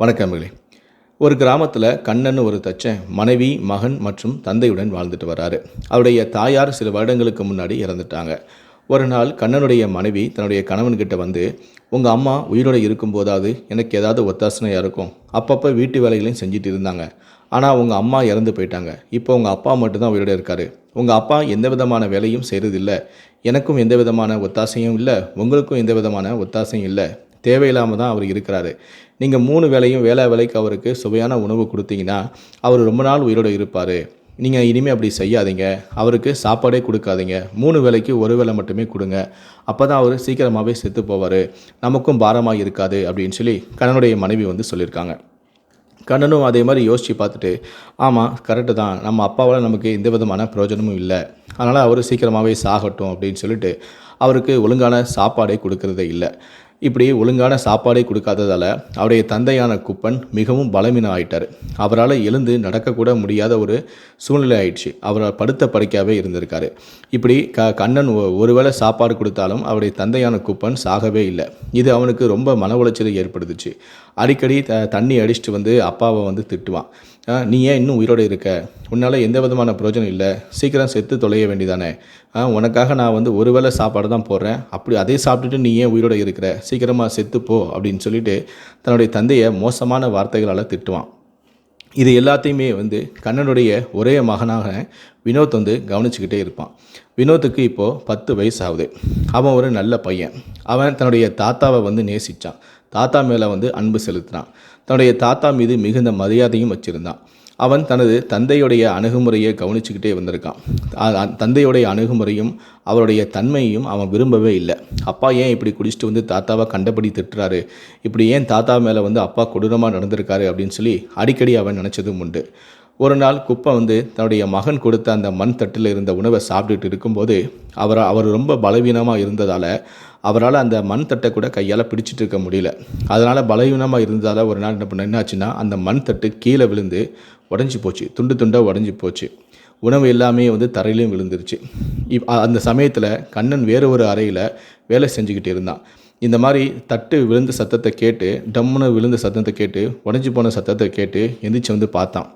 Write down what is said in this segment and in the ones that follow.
வணக்கங்களே ஒரு கிராமத்தில் கண்ணன் ஒரு தச்சன் மனைவி மகன் மற்றும் தந்தையுடன் வாழ்ந்துட்டு வராரு. அவருடைய தாயார் சில வருடங்களுக்கு முன்னாடி இறந்துட்டாங்க. ஒரு நாள் கண்ணனுடைய மனைவி தன்னுடைய கணவன்கிட்ட வந்து உங்கள் அம்மா உயிரோடு இருக்கும்போதாவது எனக்கு ஏதாவது ஒத்தாசனையாக இருக்கும். அப்பப்போ வீட்டு வேலைகளையும் செஞ்சுட்டு இருந்தாங்க. ஆனால் உங்கள் அம்மா இறந்து போயிட்டாங்க. இப்போ உங்கள் அப்பா மட்டும்தான் உயிரோடு இருக்காரு. உங்கள் அப்பா எந்த விதமான வேலையும் செய்கிறதில்ல எனக்கும் எந்த விதமான ஒத்தாசையும் இல்லை. உங்களுக்கும் எந்த விதமான ஒத்தாசையும் இல்லை. தேவையில்லாமல் தான் அவர் இருக்கிறாரு. நீங்கள் மூணு வேலையும் வேலை வேலைக்கு அவருக்கு சுவையான உணவு கொடுத்தீங்கன்னா அவர் ரொம்ப நாள் உயிரோடு இருப்பார். நீங்கள் இனிமேல் அப்படி செய்யாதீங்க. அவருக்கு சாப்பாடே கொடுக்காதீங்க. மூணு வேலைக்கு ஒரு வேலை மட்டுமே கொடுங்க. அப்போ தான் அவர் சீக்கிரமாகவே செத்து போவார். நமக்கும் பாரமாக இருக்காது அப்படின்னு சொல்லி கண்ணனுடைய மனைவி வந்து சொல்லியிருக்காங்க. கண்ணனும் அதே மாதிரி யோசித்து பார்த்துட்டு ஆமாம் கரெக்டு தான். நம்ம அப்பாவால் நமக்கு எந்த விதமான பிரயோஜனமும் இல்லை. அதனால் அவர் சீக்கிரமாகவே சாகட்டும் அப்படின்னு சொல்லிட்டு அவருக்கு ஒழுங்கான சாப்பாடே கொடுக்கறதே இல்லை. இப்படி ஒழுங்கான சாப்பாடே கொடுக்காததால் அவருடைய தந்தையான குப்பன் மிகவும் பலமீனம் ஆயிட்டார் அவரால் எழுந்து நடக்கக்கூட முடியாத ஒரு சூழ்நிலை ஆயிடுச்சு. அவரை படுத்த படுக்கையாகவே இருந்திருக்காரு. இப்படி க கண்ணன் ஒருவேளை சாப்பாடு கொடுத்தாலும் அவருடைய தந்தையான குப்பன் சாகவே இல்லை. இது அவனுக்கு ரொம்ப மன உளைச்சலை ஏற்படுத்துச்சு. அடிக்கடி த தண்ணி அடிச்சுட்டு வந்து அப்பாவை வந்து திட்டுவான். நீ ஏன் இன்னும் உயிரோடு இருக்க? உன்னால் எந்த விதமான பிரயோஜனம் இல்லை. சீக்கிரம் செத்து தொலைய வேண்டியதானே. உனக்காக நான் வந்து ஒரு வேளை சாப்பாடு தான் போடுறேன். அப்படி அதை சாப்பிட்டுட்டு நீ ஏன் உயிரோடு இருக்கிற? சீக்கிரமாக செத்து போ அப்படின்னு சொல்லிட்டு தன்னுடைய தந்தையை மோசமான வார்த்தைகளால் திட்டுவான். இது எல்லாத்தையுமே வந்து கண்ணனுடைய ஒரே மகனாக வினோத் வந்து கவனிச்சுக்கிட்டே இருப்பான். வினோத்துக்கு இப்போது பத்து வயசு ஆகுது அவன் ஒரு நல்ல பையன். அவன் தன்னுடைய தாத்தாவை வந்து நேசித்தான் தாத்தா மேலே வந்து அன்பு செலுத்தினான். தன்னுடைய தாத்தா மீது மிகுந்த மரியாதையும் வச்சுருந்தான். அவன் தனது தந்தையுடைய அணுகுமுறையை கவனிச்சுக்கிட்டே வந்திருக்கான். தந்தையுடைய அணுகுமுறையும் அவருடைய தன்மையையும் அவன் விரும்பவே இல்லை. அப்பா ஏன் இப்படி குடிச்சிட்டு வந்து தாத்தாவை கண்டபடி திட்டுறாரு? இப்படி ஏன் தாத்தா மேலே வந்து அப்பா கொடூரமாக நடந்திருக்காரு அப்படின்னு சொல்லி அடிக்கடி அவன் நினச்சதும் உண்டு. ஒரு நாள் குப்பை வந்து தன்னுடைய மகன் கொடுத்த அந்த மண் தட்டில் இருந்த உணவை சாப்பிட்டுட்டு இருக்கும்போது அவர் அவர் ரொம்ப பலவீனமாக இருந்ததால் அவரால் அந்த மண் தட்டை கூட கையால் பிடிச்சிட்டு இருக்க முடியல. அதனால் பலவீனமாக இருந்ததால் ஒரு நாள் என்ன பண்ண என்னாச்சுன்னா அந்த மண் தட்டு கீழே விழுந்து உடஞ்சி போச்சு. துண்டு துண்டாக உடஞ்சி போச்சு. உணவு எல்லாமே வந்து தரையிலையும் விழுந்துருச்சு. இப் அந்த சமயத்தில் கண்ணன் வேறு ஒரு அறையில் வேலை செஞ்சுக்கிட்டு இருந்தான். இந்த மாதிரி தட்டு விழுந்த சத்தத்தை கேட்டு டம்முன்னு விழுந்த சத்தத்தை கேட்டு உடஞ்சி போன சத்தத்தை கேட்டு எந்திரிச்சு வந்து பார்த்தான்.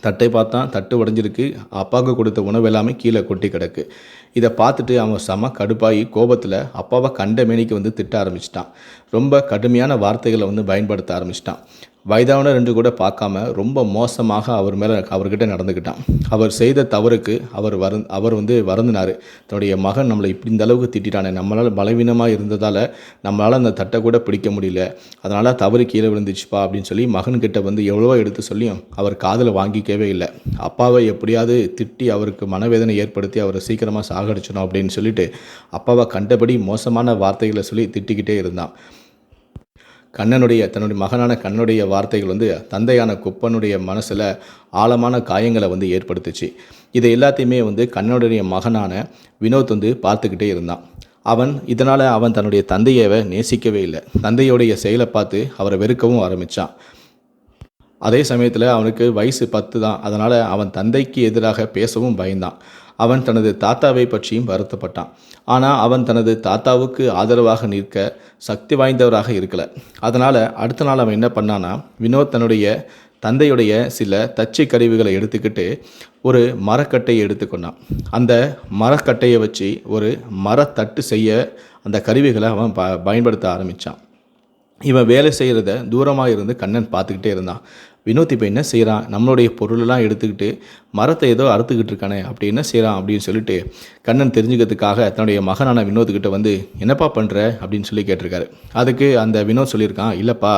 தட்டை பார்த்தான் தட்டு உடஞ்சிருக்கு. அப்பாவுக்கு கொடுத்த உணவு எல்லாமே கீழே கொட்டி கிடக்கு. இதை பார்த்துட்டு அவன் செம கடுப்பாகி கோபத்தில் அப்பாவை கண்ட மேனிக்கு வந்து திட்ட ஆரம்பிச்சிட்டான். ரொம்ப கடுமையான வார்த்தைகளை வந்து பயன்படுத்த ஆரம்பிச்சிட்டான். வயதானவர் என்று கூட பார்க்காம ரொம்ப மோசமாக அவர் மேலே அவர்கிட்ட நடந்துக்கிட்டான். அவர் செய்த தவறுக்கு அவர் வரு அவர் வந்து வருந்தினார். தன்னுடைய மகன் நம்மளை இப்படி இந்த அளவுக்கு திட்டானே நம்மளால் பலவீனமாக இருந்ததால் நம்மளால் அந்த தட்டை கூட பிடிக்க முடியல. அதனால் தவறு கீழே விழுந்துச்சுப்பா அப்படின்னு சொல்லி மகன்கிட்ட வந்து எவ்வளவோ எடுத்து சொல்லியும் அவர் காதில் வாங்கிக்கவே இல்லை. அப்பாவை எப்படியாவது திட்டி அவருக்கு மனவேதனை ஏற்படுத்தி அவரை சீக்கிரமாக சாகடிச்சிடும் அப்படின்னு சொல்லிட்டு அப்பாவை கண்டபடி மோசமான வார்த்தைகளை சொல்லி திட்டிக்கிட்டே இருந்தான். கண்ணனுடைய தன்னுடைய மகனான கண்ணனுடைய வார்த்தைகள் வந்து தந்தையான குப்பனுடைய மனசில் ஆழமான காயங்களை வந்து ஏற்படுத்துச்சு. இதை எல்லாத்தையுமே வந்து கண்ணனுடைய மகனான வினோத் வந்து பார்த்துக்கிட்டே இருந்தான். அவன் இதனால் அவன் தன்னுடைய தந்தையை நேசிக்கவே இல்லை. தந்தையுடைய செயலை பார்த்து அவரை வெறுக்கவும் ஆரம்பித்தான் அதே சமயத்தில் அவனுக்கு வயசு பத்து தான். அதனால் அவன் தந்தைக்கு எதிராக பேசவும் பயந்தான். அவன் தனது தாத்தாவை பற்றியும் வருத்தப்பட்டான். ஆனால் அவன் தனது தாத்தாவுக்கு ஆதரவாக நிற்க சக்தி வாய்ந்தவராக இருக்கலை. அதனால் அடுத்த நாள் அவன் என்ன பண்ணான்னா வினோத் தன்னுடைய தந்தையுடைய சில தச்சு கருவிகளை எடுத்துக்கிட்டு ஒரு மரக்கட்டையை எடுத்துக்கொண்டான் அந்த மரக்கட்டையை வச்சு ஒரு மரத்தட்டு செய்ய அந்த கருவிகளை அவன் ப பயன்படுத்த ஆரம்பித்தான் இவன் வேலை செய்கிறத தூரமாக இருந்து கண்ணன் பார்த்துக்கிட்டே இருந்தான். வினோத் இப்போ என்ன செய்கிறான் நம்மளுடைய பொருளெல்லாம் எடுத்துக்கிட்டு மரத்தை ஏதோ அறுத்துக்கிட்டு இருக்கானே அப்படி என்ன செய்கிறான் அப்படின்னு சொல்லிட்டு கண்ணன் தெரிஞ்சுக்கிறதுக்காக தன்னுடைய மகனான வினோத்துக்கிட்ட வந்து என்னப்பா பண்ணுற அப்படின்னு சொல்லி கேட்டிருக்காரு. அதுக்கு அந்த வினோத் சொல்லியிருக்கான் இல்லைப்பா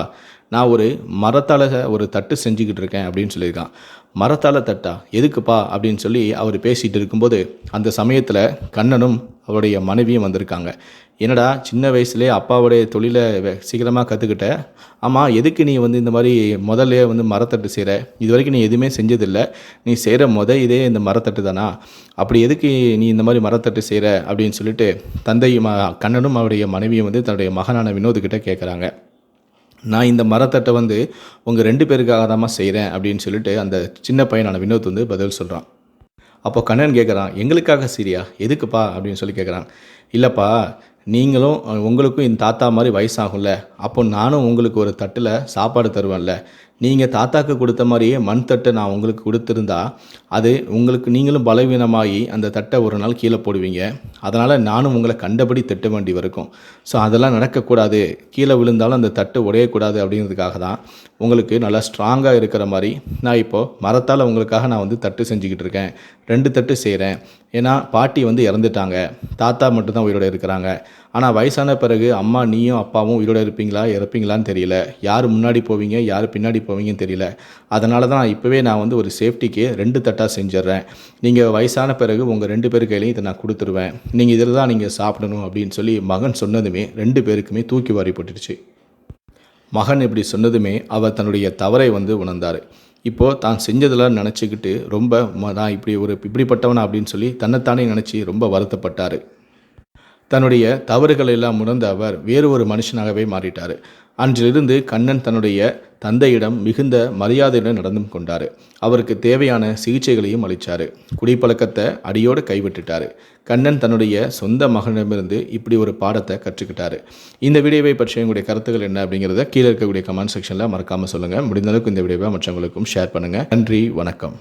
நான் ஒரு மரத்தால் ஒரு தட்டு செஞ்சுக்கிட்டு இருக்கேன் அப்படின்னு சொல்லியிருக்கான். மரத்தால தட்டா? எதுக்குப்பா? அப்படின்னு சொல்லி அவர் பேசிகிட்டு இருக்கும்போது அந்த சமயத்தில் கண்ணனும் அவருடைய மனைவியும் வந்திருக்காங்க. என்னடா சின்ன வயசுலேயே அப்பாவுடைய தொழிலை சீக்கிரமாக கற்றுக்கிட்ட ஆமாம் எதுக்கு நீ வந்து இந்த மாதிரி முதல்ல வந்து மரத்தட்டு செய்கிற இது வரைக்கும் நீ எதுவுமே செஞ்சதில்லை. நீ செய்கிற முத இதே இந்த மரத்தட்டு தானா? அப்படி எதுக்கு நீ இந்த மாதிரி மரத்தட்டு செய்கிற அப்படின்னு சொல்லிட்டு தந்தை கண்ணனும் அவருடைய மனைவியும் வந்து தன்னுடைய மகனான வினோதுக்கிட்ட கேட்குறாங்க நான் இந்த மரத்தட்டை வந்து உங்கள் ரெண்டு பேருக்காக தாம்மா செய்கிறேன் அப்படின்னு சொல்லிட்டு அந்த சின்ன பையனான வினோத் வந்து பதில் சொல்கிறான் அப்போ கண்ணன் கேட்குறான் எங்களுக்காக சரியா எதுக்குப்பா? அப்படின்னு சொல்லி கேட்குறான் இல்லைப்பா நீங்களும் உங்களுக்கும் இந்த தாத்தா மாதிரி வயசாகும்ல அப்போ நானும் உங்களுக்கு ஒரு தட்டில் சாப்பாடு தருவேன்ல நீங்கள் தாத்தாக்கு கொடுத்த மாதிரியே மண் தட்டை நான் உங்களுக்கு கொடுத்துருந்தா அது உங்களுக்கு நீங்களும் பலவீனமாகி அந்த தட்டை ஒரு நாள் கீழே போடுவீங்க. அதனால் நானும் உங்களை கண்டபடி திட்ட வேண்டி வரைக்கும். ஸோ அதெல்லாம் நடக்கக்கூடாது. கீழே விழுந்தாலும் அந்த தட்டு உடையக்கூடாது அப்படிங்கிறதுக்காக தான் உங்களுக்கு நல்லா ஸ்ட்ராங்காக இருக்கிற மாதிரி நான் இப்போது மரத்தால் உங்களுக்காக நான் வந்து தட்டு செஞ்சுக்கிட்டு இருக்கேன். ரெண்டு தட்டு செய்கிறேன் ஏன்னா பாட்டி வந்து இறந்துட்டாங்க. தாத்தா மட்டும்தான் உயிரோட இருக்கிறாங்க. ஆனால் வயசான பிறகு அம்மா நீயும் அப்பாவும் உயிரோடு இருப்பீங்களா இறப்பீங்களான்னு தெரியல. யார் முன்னாடி போவீங்க யார் பின்னாடி போவீங்கன்னு தெரியல. அதனால தான் இப்போவே நான் வந்து ஒரு சேஃப்டிக்கு ரெண்டு தட்டாக செஞ்சிடுறேன் நீங்கள் வயசான பிறகு உங்கள் ரெண்டு பேர் கையிலையும் இதை நான் கொடுத்துருவேன். நீங்கள் இதில் தான் நீங்கள் சாப்பிடணும் அப்படின்னு சொல்லி மகன் சொன்னதுமே ரெண்டு பேருக்குமே தூக்கி வாரி போட்டுடுச்சு. மகன் இப்படி சொன்னதுமே அவர் தன்னுடைய தவறை வந்து உணர்ந்தார். இப்போது தான் செஞ்சதெல்லாம் நினச்சிக்கிட்டு ரொம்ப ம- நான் இப்படி ஒரு இப்படிப்பட்டவனா அப்படின்னு சொல்லி தன்னைத்தானே நினச்சி ரொம்ப வருத்தப்பட்டார். தன்னுடைய தவறுகளை எல்லாம் உணர்ந்த அவர் வேறு ஒரு மனுஷனாகவே மாறிட்டார். அன்றிலிருந்து கண்ணன் தன்னுடைய தந்தையிடம் மிகுந்த மரியாதையுடன் நடந்து கொண்டார். அவருக்கு தேவையான சிகிச்சைகளையும் அளித்தார் குடிப்பழக்கத்தை அடியோடு கைவிட்டுட்டார். கண்ணன் தன்னுடைய சொந்த மகனிடமிருந்து இப்படி ஒரு பாடத்தை கற்றுக்கிட்டாரு. இந்த வீடியோவை பற்றி உங்களுடைய கருத்துக்கள் என்ன அப்படிங்கிறத கீழே இருக்கக்கூடிய கமெண்ட் செக்ஷனில் மறக்காமல் சொல்லுங்கள் முடிந்த அளவுக்கு இந்த வீடியோவை மற்றவங்களுக்கும் ஷேர் பண்ணுங்கள் நன்றி வணக்கம்.